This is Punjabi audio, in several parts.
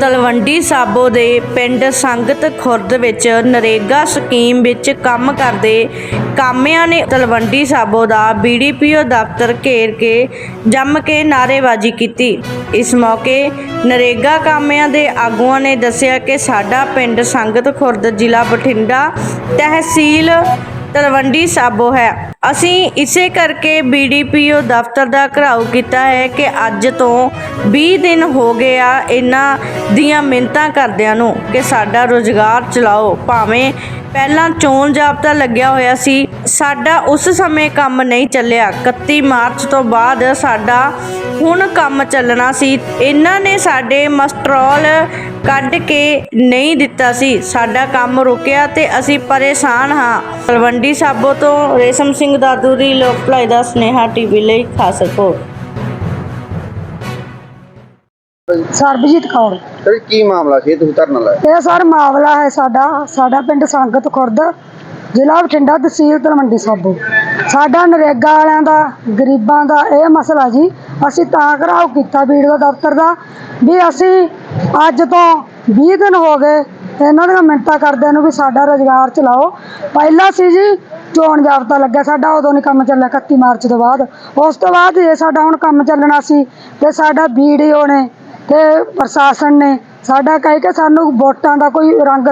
ਤਲਵੰਡੀ ਸਾਬੋ ਦੇ ਪਿੰਡ ਸੰਗਤ ਖੁਰਦ ਵਿੱਚ ਨਰੇਗਾ ਸਕੀਮ ਵਿੱਚ ਕੰਮ ਕਰਦੇ ਕਾਮਿਆਂ ਨੇ ਤਲਵੰਡੀ ਸਾਬੋ ਦਾ ਬੀਡੀਪੀਓ ਦਫ਼ਤਰ ਘੇਰ ਕੇ ਜੰਮ ਕੇ ਨਾਅਰੇਬਾਜ਼ੀ ਕੀਤੀ। ਇਸ ਮੌਕੇ ਨਰੇਗਾ ਕਾਮਿਆਂ ਦੇ ਆਗੂਆਂ ਨੇ ਦੱਸਿਆ ਕਿ ਸਾਡਾ ਪਿੰਡ ਸੰਗਤ ਖੁਰਦ ਜ਼ਿਲ੍ਹਾ ਬਠਿੰਡਾ ਤਹਿਸੀਲ ਤਲਵੰਡੀ ਸਾਬੋ ਹੈ। ਅਸੀਂ ਇਸੇ ਕਰਕੇ ਬੀਡੀਪੀਓ ਦਫ਼ਤਰ ਦਾ ਘਰਾਓ ਕੀਤਾ ਹੈ ਕਿ ਅੱਜ ਤੋਂ 20 ਦਿਨ ਹੋ ਗਏ ਆ ਇਹਨਾਂ ਦੀਆਂ ਮਿੰਤਾਂ ਕਰਦਿਆਂ ਨੂੰ ਕਿ ਸਾਡਾ ਰੋਜ਼ਗਾਰ ਚਲਾਓ। ਭਾਵੇਂ ਪਹਿਲਾਂ ਚੋਣ ਜਾਬਤਾ ਲੱਗਿਆ ਹੋਇਆ ਸੀ, ਸਾਡਾ ਉਸ ਸਮੇਂ ਕੰਮ ਨਹੀਂ ਚੱਲਿਆ। 31 ਮਾਰਚ ਤੋਂ ਬਾਅਦ ਸਾਡਾ ਹੁਣ ਕੰਮ ਚੱਲਣਾ ਸੀ। ਇਹਨਾਂ ਨੇ ਸਾਡੇ ਮਸਟਰੋਲ ਕੱਢ ਕੇ ਨਹੀਂ ਦਿੱਤਾ ਸੀ। ਸਾਡਾ ਕੰਮ ਰੁਕਿਆ ਤੇ ਅਸੀਂ ਪਰੇਸ਼ਾਨ ਹਾਂ। ਤਲਵੰਡੀ ਸਾਬੋ ਤੋਂ ਰੇਸ਼ਮ ਸਿੰਘ ਦਾਦੂ ਦੀ ਲੋਕ ਭਲਾਈ ਦਾ ਸਨੇਹਾ ਟੀਵੀ ਲਈ ਖਾਸ ਰਿਪੋਰਟ। ਸਰਬਜੀਤ ਕੌਰ। ਸਰ ਕੀ ਮਾਮਲਾ ਸੀ? ਤੁਸੀਂ ਧਰਨਾ ਲਾਇਆ। ਇਹ ਸਰ ਮਾਮਲਾ ਹੈ ਸਾਡਾ। ਸਾਡਾ ਪਿੰਡ ਸੰਗਤ ਖੁਰਦ। ਜ਼ਿਲ੍ਹਾ ਬਠਿੰਡਾ ਤਹਿਸੀਲ ਤਲਵੰਡੀ ਸਾਬੋ। ਸਾਡਾ ਨਰੇਗਾ ਵਾਲਿਆਂ ਦਾ, ਗਰੀਬਾਂ ਦਾ ਇਹ ਮਸਲਾ ਜੀ, ਅਸੀਂ ਤਾਂ ਘਰਾਓ ਕੀਤਾ ਵੀਡੀਓ ਦਫ਼ਤਰ ਦਾ ਵੀ ਅਸੀਂ ਅੱਜ ਤੋਂ 20 ਦਿਨ ਹੋ ਗਏ ਇਹਨਾਂ ਦੀਆਂ ਮਿੰਟਾਂ ਕਰਦਿਆਂ ਨੂੰ ਵੀ ਸਾਡਾ ਰੋਜ਼ਗਾਰ ਚਲਾਓ। ਪਹਿਲਾਂ ਸੀ ਜੀ, ਚੋਣ ਜਾਬਤਾ ਲੱਗਿਆ ਸਾਡਾ, ਉਦੋਂ ਨਹੀਂ ਕੰਮ ਚੱਲਿਆ 31 ਮਾਰਚ ਤੋਂ ਬਾਅਦ। ਉਸ ਤੋਂ ਬਾਅਦ ਜੇ ਸਾਡਾ ਹੁਣ ਕੰਮ ਚੱਲਣਾ ਸੀ ਤੇ ਸਾਡਾ ਵੀਡੀਓ ਨੇ ਤੇ ਪ੍ਰਸ਼ਾਸਨ ਨੇ ਸਾਡਾ ਕਹਿ ਕੇ ਸਾਨੂੰ ਵੋਟਾਂ ਦਾ ਕੋਈ ਰੰਗ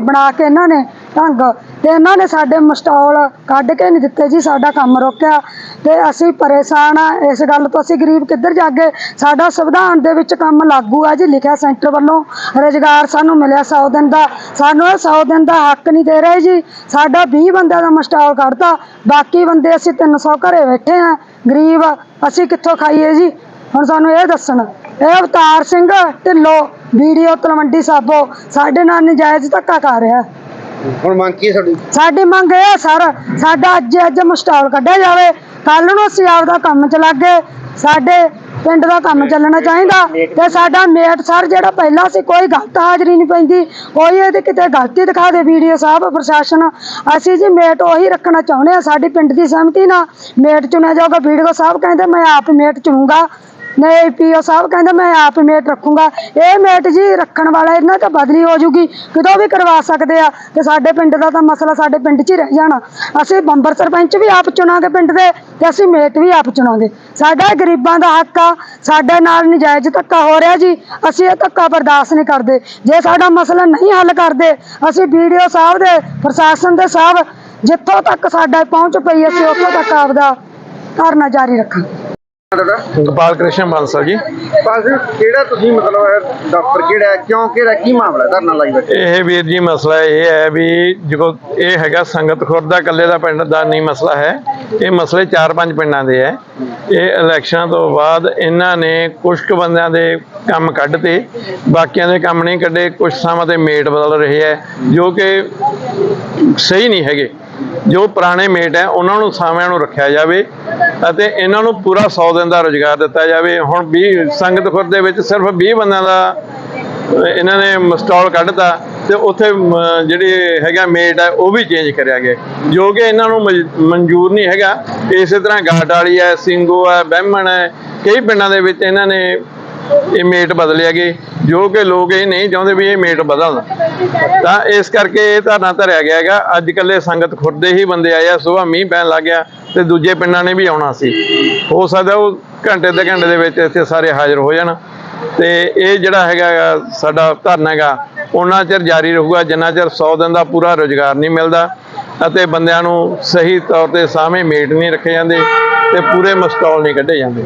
ਬਣਾ ਕੇ ਇਹਨਾਂ ਨੇ ਢੰਗ। ਤੇ ਇਹਨਾਂ ਨੇ ਸਾਡੇ ਮਸ਼ਟੌਲ ਕੱਢ ਕੇ ਨਹੀਂ ਦਿੱਤੇ ਜੀ, ਸਾਡਾ ਕੰਮ ਰੋਕਿਆ। ਤੇ ਅਸੀਂ ਪਰੇਸ਼ਾਨ ਆ, ਇਸ ਗੱਲ ਤੋਂ ਅਸੀਂ ਗਰੀਬ ਕਿੱਧਰ ਜਾਗੇ? ਸਾਡਾ ਸੰਵਿਧਾਨ ਦੇ ਵਿੱਚ ਕੰਮ ਲਾਗੂ ਆ ਜੀ, ਲਿਖਿਆ ਸੈਂਟਰ ਵੱਲੋਂ। ਰੁਜ਼ਗਾਰ ਸਾਨੂੰ ਮਿਲਿਆ 100 ਦਿਨ ਦਾ। ਸਾਨੂੰ ਇਹ 100 ਦਿਨ ਦਾ ਹੱਕ ਨਹੀਂ ਦੇ ਰਹੇ ਜੀ। ਸਾਡਾ 20 ਬੰਦਿਆਂ ਦਾ ਮਸ਼ਟੌਲ ਕੱਢਤਾ। ਬਾਕੀ ਬੰਦੇ ਅਸੀਂ 300 ਘਰੇ ਬੈਠੇ ਆ। ਗਰੀਬ, ਅਸੀਂ ਕਿੱਥੋਂ ਖਾਈਏ ਜੀ? ਹੁਣ ਸਾਨੂੰ ਇਹ ਦੱਸਣ। ਇਹ ਅਵਤਾਰ ਸਿੰਘ ਢਿੱਲੋਂ, ਵੀਡੀਓ ਤਲਵੰਡੀ ਸਾਬੋ, ਸਾਡੇ ਨਾਲ ਨਜਾਇਜ਼ ਧੱਕਾ ਕਰ ਰਿਹਾ। ਹੁਣ ਮੰਗ ਕੀ ਹੈ ਤੁਹਾਡੀ? ਸਾਡੀ ਮੰਗ ਇਹ ਹੈ ਸਰ, ਸਾਡਾ ਅੱਜ ਅੱਜ ਮੁਸਟਾਲ ਕੱਢਿਆ ਜਾਵੇ। ਕੱਲ ਨੂੰ ਅਸੀਂ ਆਪਦਾ ਕੰਮ ਚ ਲੱਗੇ ਸਾਡੇ ਪਿੰਡ ਦਾ ਕੰਮ ਚੱਲਣਾ ਚਾਹੀਦਾ। ਤੇ ਸਾਡਾ ਮੇਟ ਸਰ ਜਿਹੜਾ ਪਹਿਲਾਂ ਸੀ, ਕੋਈ ਗਲਤ ਹਾਜ਼ਰੀ ਨਹੀਂ ਪੈਂਦੀ। ਕੋਈ ਇਹਦੇ ਕਿਤੇ ਗਲਤੀ ਦਿਖਾ ਦੇ ਵੀਡੀਓ ਸਾਹਿਬ, ਪ੍ਰਸ਼ਾਸਨ। ਅਸੀਂ ਜੀ ਮੇਟ ਉਹੀ ਰੱਖਣਾ ਚਾਹੁੰਦੇ ਆ, ਸਾਡੀ ਪਿੰਡ ਦੀ ਸਹਿਮਤੀ ਨਾਲ। ਮੇਟ ਚੁਣਿਆ ਜਾਊਗਾ, ਵੀਡੀਓ ਸਾਹਿਬ ਕਹਿੰਦੇ, ਮੈਂ ਆਪ ਮੇਟ ਚੁਣੂੰਗਾ। ਨਹੀਂ, ਪੀਓ ਸਾਹਿਬ ਕਹਿੰਦੇ ਮੈਂ ਆਪ ਮੇਟ ਰੱਖੂੰਗਾ। ਇਹ ਮੇਟ ਜੀ ਰੱਖਣ ਵਾਲਾ ਇਹਨਾਂ ਤੇ ਬਦਲੀ ਹੋ ਜੂਗੀ। ਕਿਤੋਂ ਵੀ ਕਰਵਾ ਸਕਦੇ ਆ। ਤੇ ਸਾਡੇ ਪਿੰਡ ਦਾ ਤਾਂ ਮਸਲਾ ਸਾਡੇ ਪਿੰਡ 'ਚ ਹੀ ਰਹਿ ਜਾਣਾ। ਅਸੀਂ ਬੰਬਰ ਸਰਪੰਚ ਵੀ ਆਪ ਚੁਣਾਂਗੇ ਪਿੰਡ ਦੇ ਤੇ ਅਸੀਂ ਮੇਟ ਵੀ ਆਪ ਚੁਣਾਂਗੇ। ਸਾਡਾ ਗਰੀਬਾਂ ਦਾ ਹੱਕ ਆ। ਸਾਡੇ ਨਾਲ ਨਜਾਇਜ਼ ਧੱਕਾ ਹੋ ਰਿਹਾ ਜੀ। ਅਸੀਂ ਇਹ ਧੱਕਾ ਬਰਦਾਸ਼ਤ ਨਹੀਂ ਕਰਦੇ। ਜੇ ਸਾਡਾ ਮਸਲਾ ਨਹੀਂ ਹੱਲ ਕਰਦੇ, ਅਸੀਂ ਵੀਡੀਓ ਸਾਹਿਬ ਦੇ, ਪ੍ਰਸ਼ਾਸਨ ਦੇ ਸਾਹਿਬ ਜਿੱਥੋਂ ਤੱਕ ਸਾਡਾ ਪਹੁੰਚ ਪਈ ਅਸੀਂ ਉੱਥੋਂ ਤੱਕ ਆਪਦਾ ਧਰਨਾ ਜਾਰੀ ਰੱਖਾਂਗੇ। ਗੋਪਾਲ ਕ੍ਰਿਸ਼ਨ ਬਾਂਸਲ ਜੀ। ਬਸ ਕਿਹੜਾ ਤੁਸੀਂ ਮਤਲਬ ਹੈ ਡਾਕਟਰ ਕਿਹੜਾ ਹੈ? ਕਿਉਂ ਕਿਹੜਾ ਕੀ ਮਾਮਲਾ ਹੈ ਧਰਨਾ ਲਾਈ ਬੈਠੇ? ਇਹ ਵੀਰ ਜੀ ਮਸਲਾ ਇਹ ਹੈ ਵੀ ਜੋ ਇਹ ਹੈਗਾ ਸੰਗਤ ਖੁਰਦ ਦਾ ਇਕੱਲੇ ਦਾ ਪਿੰਡ ਦਾ ਨਹੀਂ ਮਸਲਾ ਹੈ। ਇਹ ਮਸਲੇ ਚਾਰ ਪੰਜ ਪਿੰਡਾਂ ਦੇ ਹੈ। ਇਹ ਇਲੈਕਸ਼ਨਾਂ ਤੋਂ ਬਾਅਦ ਇਹਨਾਂ ਨੇ ਕੁਝ ਕੁ ਬੰਦਿਆਂ ਦੇ ਕੰਮ ਕੱਢਤੇ। ਬਾਕੀਆਂ ਦੇ ਕੰਮ ਨਹੀਂ ਕੱਢੇ। ਕੁਝ ਥਾਵਾਂ ਤੇ ਮੇਟ ਬਦਲ ਰਹੇ ਹੈ ਜੋ ਕਿ ਸਹੀ ਨਹੀਂ ਹੈਗੇ। ਜੋ ਪੁਰਾਣੇ ਮੇਟ ਹੈ ਉਹਨਾਂ ਨੂੰ ਸਾਵਿਆਂ ਨੂੰ ਰੱਖਿਆ ਜਾਵੇ ਅਤੇ ਇਹਨਾਂ ਨੂੰ ਪੂਰਾ 100 ਦਿਨ ਦਾ ਰੋਜ਼ਗਾਰ ਦਿੱਤਾ ਜਾਵੇ। ਹੁਣ 20 ਸੰਗਤ ਖੁਰ ਦੇ ਵਿੱਚ ਸਿਰਫ 20 ਬੰਦਿਆਂ ਦਾ ਇਹਨਾਂ ਨੇ ਮਸਟਾਲ ਕੱਢਤਾ ਤੇ ਉੱਥੇ ਮ, ਜਿਹੜੀ ਹੈਗਾ ਮੇਟ ਹੈ ਉਹ ਵੀ ਚੇਂਜ ਕਰਿਆ ਗਿਆ। ਜੋ ਕਿ ਇਹਨਾਂ ਨੂੰ ਮਜ- ਮਨਜ਼ੂਰ ਨਹੀਂ ਹੈਗਾ। ਇਸੇ ਤਰ੍ਹਾਂ ਗਾਟ ਵਾਲੀ ਹੈ ਸਿੰਗੋ ਹੈ ਬਹਿਮਣ ਹੈ ਕਈ ਪਿੰਡਾਂ ਦੇ ਵਿੱਚ ਇਹਨਾਂ ਨੇ ਇਹ ਮੇਟ ਬਦਲਿਆ ਗਏ ਜੋ ਕਿ ਲੋਕ ਇਹ ਨਹੀਂ ਚਾਹੁੰਦੇ ਵੀ ਇਹ ਮੇਟ ਬਦਲਣ ਤਾਂ ਇਸ ਕਰਕੇ ਇਹ ਧਰਨਾ ਧਰਿਆ ਗਿਆ ਹੈਗਾ। ਅੱਜ ਕੱਲੇ ਸੰਗਤ ਖੁਰਦੇ ਹੀ ਬੰਦੇ ਆਏ ਆ ਸੁਬਾਹ ਮੀਂਹ ਪੈਣ ਲੱਗ ਗਿਆ ਤੇ ਦੂਜੇ ਪਿੰਡਾਂ ਨੇ ਵੀ ਆਉਣਾ ਸੀ। ਹੋ ਸਕਦਾ ਉਹ ਘੰਟੇ ਦੇ ਘੰਟੇ ਦੇ ਵਿੱਚ ਇੱਥੇ ਸਾਰੇ ਹਾਜ਼ਰ ਹੋ ਜਾਣ। ਤੇ ਇਹ ਜਿਹੜਾ ਹੈਗਾ ਸਾਡਾ ਧਰਨਾ ਹੈਗਾ, ਉਹਨਾਂ ਚਿਰ ਜਾਰੀ ਰਹੂਗਾ। ਜਿੰਨਾ ਚਿਰ 100 ਦਿਨ ਦਾ ਪੂਰਾ ਰੋਜ਼ਗਾਰ ਨਹੀਂ ਮਿਲਦਾ ਅਤੇ ਬੰਦਿਆਂ ਨੂੰ ਸਹੀ ਤੌਰ ਤੇ ਸਾਹਮਣੇ ਮੇਟ ਨਹੀਂ ਰੱਖੇ ਜਾਂਦੇ ਤੇ ਪੂਰੇ ਮਸਟਾਲ ਨਹੀਂ ਕੱਢੇ ਜਾਂਦੇ।